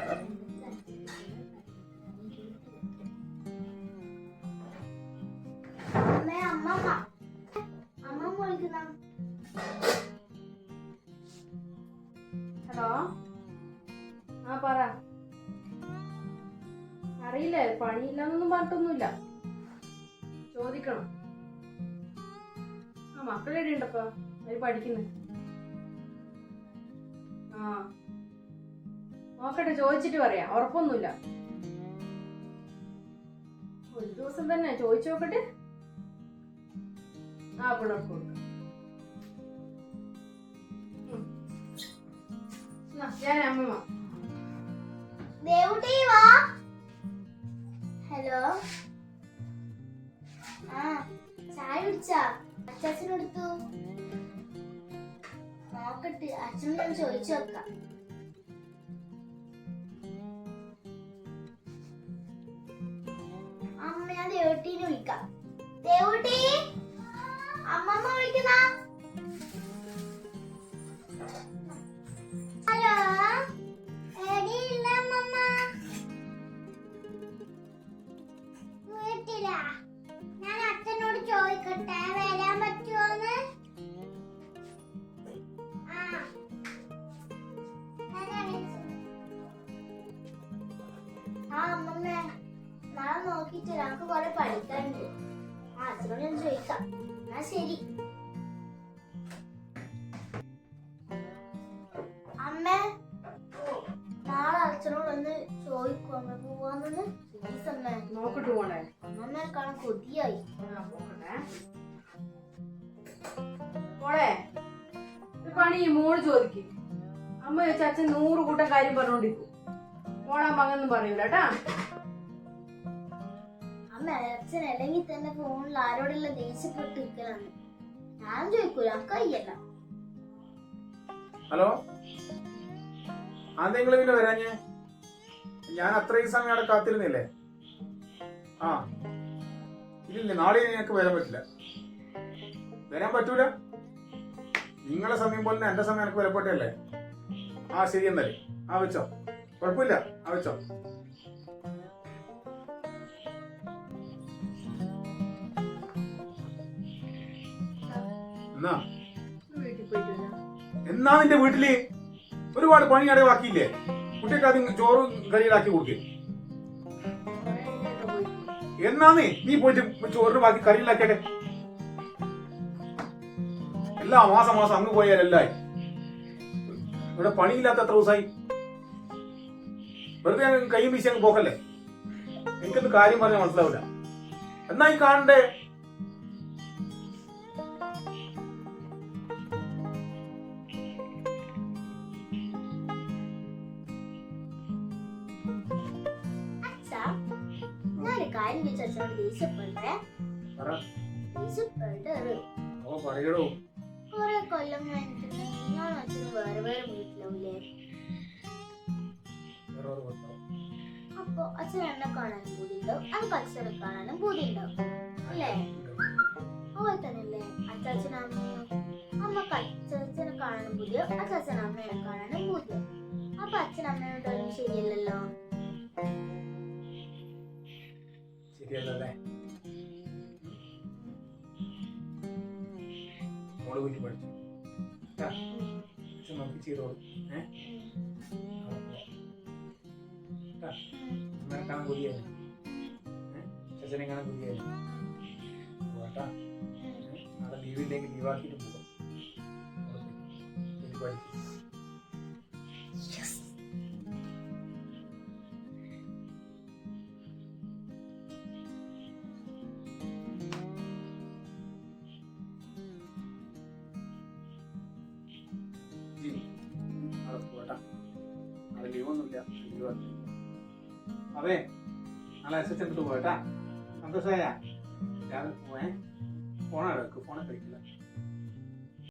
Hello? ആ പറ. അറിയില്ലേ പണിയില്ലെന്നൊന്നും പറഞ്ഞിട്ടൊന്നുമില്ല. ചോദിക്കണം. ആ മക്കളെവിടെ ഉണ്ടപ്പോ അവർ പഠിക്കുന്നു. നോക്കട്ടെ ചോദിച്ചിട്ട് പറയാം. ഉറപ്പൊന്നുമില്ല. ഒരു ദിവസം തന്നെ ചോദിച്ചു നോക്കട്ടെ. ആ പിള്ളേർക്ക് കൊടുക്കാം. ഞാൻ ഹലോ. ആ ചായ കുടിച്ചാ? അച്ചാച്ചനെടുത്തു നോക്കട്ടെ അച്ഛൻ ഞാൻ ചോദിച്ചു നോക്കാം. ദേവുട്ടീനെ വിളിക്കാം. ദേവുട്ടി? അമ്മമ്മ വിളിക്കുന്ന? ഞാൻ അച്ഛനോട് ചോദിക്കട്ടെ നമുക്ക് കുറെ പഠിക്കാനുണ്ട്. ആ അച്ഛനോട് ഞാൻ ചോദിക്കാം. എന്നാ ശരി. അമ്മ നാളെ അച്ഛനോട് ഒന്ന് ചോദിക്കും. അമ്മ പോവാന്ന് പ്ലീസ് അമ്മ. നോക്കട്ടെ പോണേ. അമ്മേ കാണാൻ കൊതിയായി. മോളെ പണി മോൾ ചോദിക്കും. അമ്മ ചോദിച്ച അച്ഛൻ നൂറ് കൂട്ടം കാര്യം പറഞ്ഞോണ്ടിരിക്കും. മോളാ അങ്ങനൊന്നും പറയൂല കേട്ടാ? അച്ഛൻ അല്ലെങ്കിൽ തന്നെ ഫോണിൽ ആരോടുള്ള ദേഷ്യപ്പെട്ട് നിൽക്കലാണ് ഞാൻ ചോദിക്കൂല കയ്യല്ല. ഹലോ? അതെങ്കിൽ പിന്നെ വരാഞ്ഞേ? ഞാൻ അത്രയും സമയം അവിടെ കാത്തിരുന്നില്ലേ? ആ. ഇല്ല നാളെ ഞങ്ങൾക്ക് വരാൻ പറ്റില്ല. വരാൻ പറ്റൂല? നിങ്ങളെ സമയം പോലെ എന്റെ സമയം എനിക്ക് വിലപ്പെട്ടല്ലേ ആ ശരി എന്നാലേ. ആ വെച്ചോ. കുഴപ്പമില്ല. ആ വെച്ചോ. എന്നാ? എന്നാ നിന്റെ വീട്ടിൽ? ഒരുപാട് പണി അടവാക്കിയില്ലേ? കുട്ടിക്ക് അത് ചോറും കറിയിലാക്കി കൊടുക്കേ. എന്നാന്ന്? നീ പോയിട്ട് ചോറിന് ബാക്കി കറിയിലാക്കട്ടെ എല്ലാ മാസം മാസം അങ്ങ് പോയാലല്ലായി ഇവിടെ പണിയില്ലാത്ത എത്ര ദിവസമായി വെറുതെ കൈയും വീശി അങ്ങ് പോക്കല്ലേ? എനിക്കൊന്ന് കാര്യം പറഞ്ഞാൽ മനസ്സിലാവില്ല. എന്നാ ഈ കാണണ്ടേ? ദേഷ്യപ്പെടരുത്. ഓ പറയടോ. കുറെ കൊല്ലം കഴിഞ്ഞിട്ട് ഞാൻ അച്ഛനും വേറെ വേറെ വീട്ടിലാവില്ലേ. അപ്പൊ അച്ഛൻ എന്നെ കാണാനും പൂതിയുണ്ടാവും. അത് അച്ഛനെ കാണാനും പൂതിയുണ്ടാവും. അല്ലേ? അതുപോലെ തന്നെയല്ലേ അച്ചാച്ചൻ അമ്മയും. അമ്മയ്ക്ക് അച്ചാച്ചനെ കാണാനും പൂതിയോ അച്ചാച്ചൻ അമ്മയെ കാണാനും പൂതിയോ അപ്പൊ അച്ഛൻ അമ്മയോട് ശരിയല്ലല്ലോ? ശരിയല്ലല്ലേ മോൾ കുഞ്ഞു പഠിച്ചു. നമുക്ക് ചെയ്തോളൂ. ഏ? കാണാൻ കൊതിയായി. അച്ഛനെ കാണാൻ കൊതിയായി. പോട്ടാ നാളെ ലീവില്ലെങ്കിൽ ലീവാക്കിയിട്ട് പോകും പഠിക്കും ലീവൊന്നുമില്ല ലീവാക്കി അതെ എസ് എച്ച് എന്നിട്ട് സന്തോഷമായ ഞാൻ ഫോണാണ് എടുക്കും ഫോണെ കഴിക്കില്ല